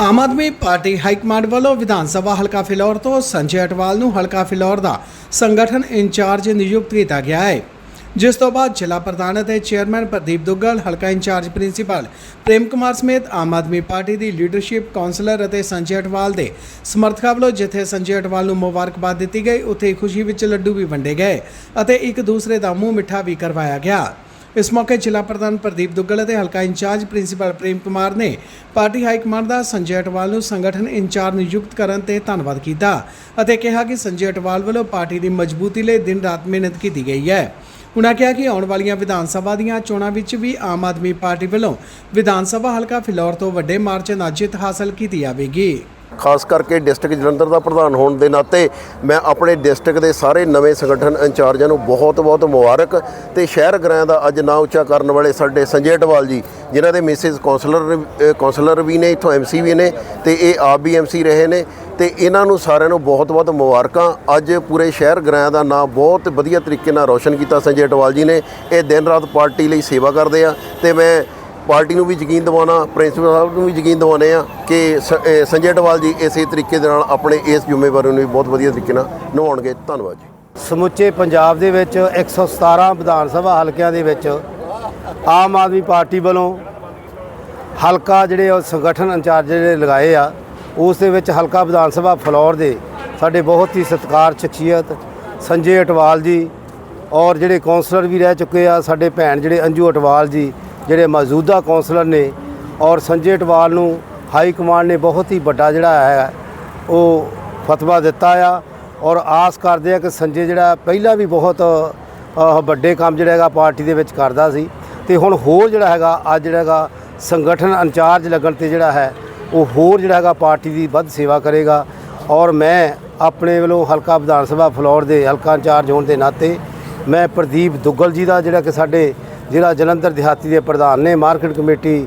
ਆਮ Aadmi party high command ਵੱਲੋਂ ਵਿਧਾਨ ਸਭਾ ਹਲਕਾ ਫਿਲੌਰ ਤੋਂ ਸੰਜੇ ਅਟਵਾਲ ਨੂੰ ਹਲਕਾ ਫਿਲੌਰ ਦਾ ਸੰਗਠਨ ਇੰਚਾਰਜ ਨਿਯੁਕਤ ਕੀਤਾ ਗਿਆ ਹੈ। ਜਿਸ ਤੋਂ ਬਾਅਦ ਜ਼ਿਲ੍ਹਾ ਪ੍ਰਧਾਨ ਅਤੇ ਚੇਅਰਮੈਨ ਪ੍ਰਦੀਪ ਦੁੱਗਲ, ਹਲਕਾ ਇੰਚਾਰਜ ਪ੍ਰਿੰਸੀਪਲ ਪ੍ਰੇਮ ਕੁਮਾਰ ਸਮੇਤ ਆਮ ਆਦਮੀ ਪਾਰਟੀ ਦੀ ਲੀਡਰਸ਼ਿਪ ਕਾਉਂਸਲਰ ਅਤੇ ਸੰਜੇ ਅਟਵਾਲ ਦੇ ਸਮਰਥਕਾਂ ਵੱਲੋਂ ਜਿੱਥੇ ਸੰਜੇ ਅਟਵਾਲ ਨੂੰ ਮੁਬਾਰਕਬਾਦ ਦਿੱਤੀ ਗਈ, ਉੱਥੇ ਖੁਸ਼ੀ ਵਿੱਚ ਲੱਡੂ ਵੀ ਵੰਡੇ ਗਏ ਅਤੇ ਇੱਕ ਦੂਸਰੇ ਦਾ ਮੂੰਹ ਮਿੱਠਾ ਵੀ ਕਰਵਾਇਆ ਗਿਆ। ਇਸ ਮੌਕੇ ਜ਼ਿਲ੍ਹਾ ਪ੍ਰਧਾਨ ਪ੍ਰਦੀਪ ਦੁੱਗਲ ਅਤੇ ਹਲਕਾ ਇੰਚਾਰਜ ਪ੍ਰਿੰਸੀਪਲ ਪ੍ਰੇਮ ਕੁਮਾਰ ਨੇ ਪਾਰਟੀ ਹਾਈ ਕਮਾਂਡ ਦਾ ਸੰਜੇ ਅਟਵਾਲ ਨੂੰ ਸੰਗਠਨ ਇੰਚਾਰਜ ਨਿਯੁਕਤ ਕਰਨ ਤੇ ਧੰਨਵਾਦ ਕੀਤਾ ਅਤੇ ਕਿਹਾ ਕਿ ਸੰਜੇ ਅਟਵਾਲ ਵੱਲੋਂ ਪਾਰਟੀ ਦੀ ਮਜ਼ਬੂਤੀ ਲਈ ਦਿਨ ਰਾਤ ਮਿਹਨਤ ਕੀਤੀ ਗਈ ਹੈ। ਉਨ੍ਹਾਂ ਕਿਹਾ ਕਿ ਆਉਣ ਵਾਲੀਆਂ ਵਿਧਾਨ ਸਭਾ ਦੀਆਂ ਚੋਣਾਂ ਵਿੱਚ ਵੀ ਆਮ ਆਦਮੀ ਪਾਰਟੀ ਵੱਲੋਂ ਵਿਧਾਨ ਸਭਾ ਹਲਕਾ ਫਿਲੌਰ ਤੋਂ ਵੱਡੇ ਮਾਰਚ ਨਾਲ ਜਿੱਤ ਹਾਸਲ ਕੀਤੀ ਜਾਵੇਗੀ। ਖਾਸ ਕਰਕੇ ਡਿਸਟ੍ਰਿਕਟ ਜਲੰਧਰ ਦਾ ਪ੍ਰਧਾਨ ਹੋਣ ਦੇ ਨਾਤੇ ਮੈਂ ਆਪਣੇ ਡਿਸਟ੍ਰਿਕਟ ਦੇ ਸਾਰੇ ਨਵੇਂ ਸੰਗਠਨ ਇੰਚਾਰਜਾਂ ਨੂੰ ਬਹੁਤ-ਬਹੁਤ ਮੁਬਾਰਕ ਤੇ ਸ਼ਹਿਰ ਗ੍ਰਾਂ ਦਾ ਅੱਜ ਨਾਂ ਉੱਚਾ ਕਰਨ ਵਾਲੇ ਸਾਡੇ ਸੰਜੇ ਅਟਵਾਲ ਜੀ ਜਿਨ੍ਹਾਂ ਦੇ ਮਿਸਿਸ ਕਾਉਂਸਲਰ ਅ, ਕਾਉਂਸਲਰ ਵੀ ਨੇ ਇੱਥੋਂ ਐਮਸੀ ਵੀ ਨੇ ਤੇ ਇਹ ਆਪ ਵੀ ਐਮਸੀ ਰਹੇ ਨੇ ਤੇ ਇਹਨਾਂ ਨੂੰ ਸਾਰਿਆਂ ਨੂੰ ਬਹੁਤ-ਬਹੁਤ ਮੁਬਾਰਕਾਂ। ਅੱਜ ਪੂਰੇ ਸ਼ਹਿਰ ਗ੍ਰਾਂ ਦਾ ਨਾਂ ਬਹੁਤ ਵਧੀਆ ਤਰੀਕੇ ਨਾਲ ਰੌਸ਼ਨ ਕੀਤਾ ਸੰਜੇ ਅਟਵਾਲ ਜੀ ਨੇ। ਇਹ ਦਿਨ ਰਾਤ ਪਾਰਟੀ ਲਈ ਸੇਵਾ ਕਰਦੇ ਆ ਤੇ ਮੈਂ ਪਾਰਟੀ ਨੂੰ ਵੀ ਯਕੀਨ ਦਿਵਾਉਣਾ, ਪ੍ਰਿੰਸੀਪਲ ਸਾਹਿਬ ਨੂੰ ਵੀ ਯਕੀਨ ਦਿਵਾਉਂਦੇ ਆ ਕਿ ਸ- ਸੰਜੇ ਅਟਵਾਲ ਜੀ ਇਸੇ ਤਰੀਕੇ ਦੇ ਨਾਲ ਆਪਣੇ ਇਸ ਜ਼ਿੰਮੇਵਾਰੀ ਨੂੰ ਵੀ ਬਹੁਤ ਵਧੀਆ ਤਰੀਕੇ ਨਾਲ ਨਿਭਾਉਣਗੇ। ਧੰਨਵਾਦ ਜੀ। ਸਮੁੱਚੇ ਪੰਜਾਬ ਦੇ ਵਿੱਚ 117 ਵਿਧਾਨ ਸਭਾ ਹਲਕਿਆਂ ਦੇ ਵਿੱਚ ਆਮ ਆਦਮੀ ਪਾਰਟੀ ਵੱਲੋਂ ਹਲਕਾ ਜਿਹੜੇ ਉਹ ਸੰਗਠਨ ਇੰਚਾਰਜ ਜਿਹੜੇ ਲਗਾਏ ਆ, ਉਸ ਦੇ ਵਿੱਚ ਹਲਕਾ ਵਿਧਾਨ ਸਭਾ ਫਲੌਰ ਦੇ ਸਾਡੇ ਬਹੁਤ ਹੀ ਸਤਿਕਾਰ ਸ਼ਖਸੀਅਤ ਸੰਜੇ ਅਟਵਾਲ ਜੀ ਔਰ ਜਿਹੜੇ ਕਾਉਂਸਲਰ ਵੀ ਰਹਿ ਚੁੱਕੇ ਆ, ਸਾਡੇ ਭੈਣ ਜਿਹੜੇ ਅੰਜੂ ਅਟਵਾਲ ਜੀ ਜਿਹੜੇ ਮੌਜੂਦਾ ਕੌਂਸਲਰ ਨੇ ਔਰ ਸੰਜੇ ਅਟਵਾਲ ਨੂੰ ਹਾਈ ਕਮਾਂਡ ਨੇ ਬਹੁਤ ਹੀ ਵੱਡਾ ਜਿਹੜਾ ਹੈ, ਉਹ ਫਤਵਾ ਦਿੱਤਾ ਆ। ਔਰ ਆਸ ਕਰਦੇ ਆ ਕਿ ਸੰਜੇ ਜਿਹੜਾ ਪਹਿਲਾਂ ਵੀ ਬਹੁਤ ਵੱਡੇ ਕੰਮ ਜਿਹੜਾ ਹੈਗਾ ਪਾਰਟੀ ਦੇ ਵਿੱਚ ਕਰਦਾ ਸੀ। ਤੇ ਹੁਣ ਹੋਰ ਜਿਹੜਾ ਹੈਗਾ, ਅੱਜ ਜਿਹੜਾ ਹੈਗਾ ਸੰਗਠਨ ਇੰਚਾਰਜ ਲੱਗਣ ਤੇ ਜਿਹੜਾ ਹੈ, ਉਹ ਹੋਰ ਜਿਹੜਾ ਹੈਗਾ ਪਾਰਟੀ ਦੀ ਵੱਧ ਸੇਵਾ ਕਰੇਗਾ। ਔਰ ਮੈਂ ਆਪਣੇ ਵੱਲੋਂ ਹਲਕਾ ਵਿਧਾਨ ਸਭਾ ਫਲੋਰ ਦੇ ਹਲਕਾ ਇੰਚਾਰਜ ਹੋਣ ਦੇ ਨਾਤੇ ਮੈਂ ਪ੍ਰਦੀਪ ਦੁੱਗਲ ਜੀ ਦਾ ਜਿਹੜਾ ਕਿ ਸਾਡੇ ਜ਼ਿਲ੍ਹਾ ਜਲੰਧਰ ਦਿਹਾਤੀ ਦੇ ਪ੍ਰਧਾਨ ਨੇ, ਮਾਰਕੀਟ ਕਮੇਟੀ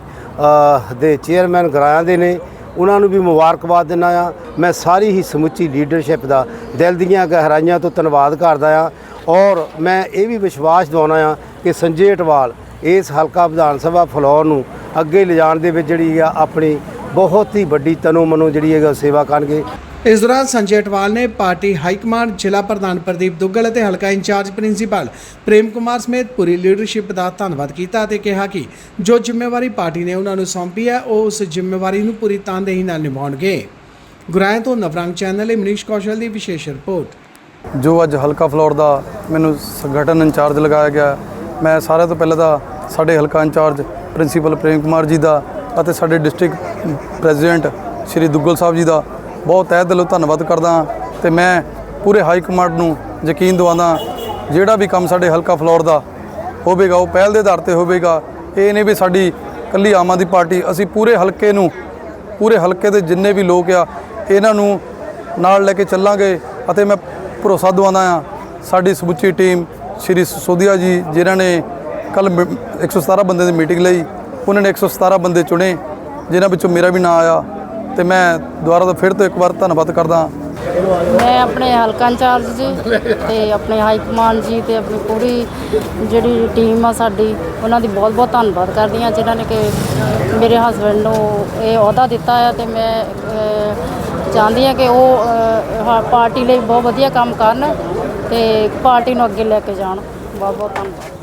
ਦੇ ਚੇਅਰਮੈਨ ਗਰਾਇਆਂ ਦੇ ਨੇ। ਉਹਨਾਂ ਨੂੰ ਵੀ ਮੁਬਾਰਕਬਾਦ ਦਿੰਦਾ ਆ ਮੈਂ ਸਾਰੀ ਹੀ ਸਮੁੱਚੀ ਲੀਡਰਸ਼ਿਪ ਦਾ ਦਿਲ ਦੀਆਂ ਗਹਿਰਾਈਆਂ ਤੋਂ ਧੰਨਵਾਦ ਕਰਦਾ ਆ ਔਰ ਮੈਂ ਇਹ ਵੀ ਵਿਸ਼ਵਾਸ ਦਿਵਾਉਣਾ ਆ ਕਿ ਸੰਜੇ ਅਟਵਾਲ ਇਸ ਹਲਕਾ ਵਿਧਾਨ ਸਭਾ ਫਲੋਰ ਨੂੰ ਅੱਗੇ ਲਿਜਾਣ ਦੇ ਵਿੱਚ ਜਿਹੜੀ ਆ ਆਪਣੀ ਬਹੁਤ ਹੀ ਵੱਡੀ ਤਨੋ ਮਨੋ ਜਿਹੜੀ ਹੈਗਾ ਸੇਵਾ ਕਰਨਗੇ। ਇਸ ਦੌਰਾਨ ਸੰਜੇ ਅਟਵਾਲ ਨੇ ਪਾਰਟੀ ਹਾਈ ਕਮਾਂਡ ਜ਼ਿਲ੍ਹਾ ਪ੍ਰਧਾਨ ਪ੍ਰਦੀਪ ਦੁੱਗਲ ਅਤੇ ਹਲਕਾ ਇੰਚਾਰਜ ਪ੍ਰਿੰਸੀਪਲ ਪ੍ਰੇਮ ਕੁਮਾਰ ਸਮੇਤ ਪੂਰੀ ਲੀਡਰਸ਼ਿਪ ਦਾ ਧੰਨਵਾਦ ਕੀਤਾ ਅਤੇ ਕਿਹਾ ਕਿ ਜੋ ਜ਼ਿੰਮੇਵਾਰੀ ਪਾਰਟੀ ਨੇ ਉਹਨਾਂ ਨੂੰ ਸੌਂਪੀ ਹੈ, ਉਹ ਉਸ ਜ਼ਿੰਮੇਵਾਰੀ ਨੂੰ ਪੂਰੀ ਤਨਦੇਹੀ ਨਾਲ ਨਿਭਾਉਣਗੇ। ਗੁਰਾਇਆਂ ਤੋਂ ਨਵਰੰਗ ਚੈਨਲ ਲਈ ਮਨੀਸ਼ ਕੌਸ਼ਲ ਦੀ ਵਿਸ਼ੇਸ਼ ਰਿਪੋਰਟ। ਜੋ ਅੱਜ ਹਲਕਾ ਫਲੋਰ ਦਾ ਮੈਨੂੰ ਸੰਗਠਨ ਇੰਚਾਰਜ ਲਗਾਇਆ ਗਿਆ, ਮੈਂ ਸਾਰਿਆਂ ਤੋਂ ਪਹਿਲਾਂ ਤਾਂ ਸਾਡੇ ਹਲਕਾ ਇੰਚਾਰਜ ਪ੍ਰਿੰਸੀਪਲ ਪ੍ਰੇਮ ਕੁਮਾਰ ਜੀ ਦਾ ਅਤੇ ਸਾਡੇ ਡਿਸਟ੍ਰਿਕਟ ਪ੍ਰੈਜ਼ੀਡੈਂਟ ਸ਼੍ਰੀ ਦੁੱਗਲ ਸਾਹਿਬ ਜੀ ਦਾ ਬਹੁਤ ਤਹਿ ਦਿਲੋਂ ਧੰਨਵਾਦ ਕਰਦਾ ਹਾਂ ਤੇ ਮੈਂ ਪੂਰੇ ਹਾਈ ਕਮਾਂਡ ਨੂੰ ਯਕੀਨ ਦਿਵਾਉਂਦਾ ਜਿਹੜਾ ਵੀ ਕੰਮ ਸਾਡੇ ਹਲਕਾ ਫਲੋਰ ਦਾ ਹੋਵੇਗਾ, ਉਹ ਪਹਿਲ ਦੇ ਆਧਾਰ ਤੇ ਹੋਵੇਗਾ, ਇਹ ਨਹੀਂ ਵੀ ਸਾਡੀ ਕੱਲੀ ਆਮ ਆਦਮੀ ਪਾਰਟੀ, ਅਸੀਂ ਪੂਰੇ ਹਲਕੇ ਨੂੰ, ਪੂਰੇ ਹਲਕੇ ਦੇ ਜਿੰਨੇ ਵੀ ਲੋਕ ਆ, ਇਹਨਾਂ ਨੂੰ ਨਾਲ ਲੈ ਕੇ ਚੱਲਾਂਗੇ ਅਤੇ ਮੈਂ ਭਰੋਸਾ ਦਿਵਾਉਂਦਾ ਆ ਸਾਡੀ ਸਮੁੱਚੀ ਟੀਮ ਸ਼੍ਰੀ ਸੋਧੀਆ ਜੀ, ਜਿਨ੍ਹਾਂ ਨੇ ਕੱਲ 117 ਬੰਦੇ ਦੀ ਮੀਟਿੰਗ ਲਈ, ਉਹਨਾਂ ਨੇ 117 ਬੰਦੇ ਚੁਣੇ, ਜਿਨ੍ਹਾਂ ਵਿੱਚੋਂ ਮੇਰਾ ਵੀ ਨਾਂ ਆਇਆ। ਤੇ ਮੈਂ ਦੁਬਾਰਾ ਤੋਂ ਫਿਰ ਤੋਂ ਇੱਕ ਵਾਰ ਧੰਨਵਾਦ ਕਰਦਾ ਮੈਂ ਆਪਣੇ ਹਲਕਾ ਇੰਚਾਰਜ ਜੀ ਤੇ ਆਪਣੇ ਹਾਈ ਕਮਾਂਡ ਜੀ ਤੇ ਆਪਣੀ ਪੂਰੀ ਜਿਹੜੀ ਟੀਮ ਆ ਸਾਡੀ, ਉਹਨਾਂ ਦੀ ਬਹੁਤ ਬਹੁਤ ਧੰਨਵਾਦ ਕਰਦੀ ਹਾਂ ਜਿਨ੍ਹਾਂ ਨੇ ਕਿ ਮੇਰੇ ਹਸਬੰਡ ਨੂੰ ਇਹ ਅਹੁਦਾ ਦਿੱਤਾ ਹੈ ਤੇ ਮੈਂ ਚਾਹੁੰਦੀ ਹਾਂ ਕਿ ਉਹ ਪਾਰਟੀ ਲਈ ਬਹੁਤ ਵਧੀਆ ਕੰਮ ਕਰਨ ਤੇ ਪਾਰਟੀ ਨੂੰ ਅੱਗੇ ਲੈ ਕੇ ਜਾਣ। ਬਹੁਤ ਬਹੁਤ ਧੰਨਵਾਦ।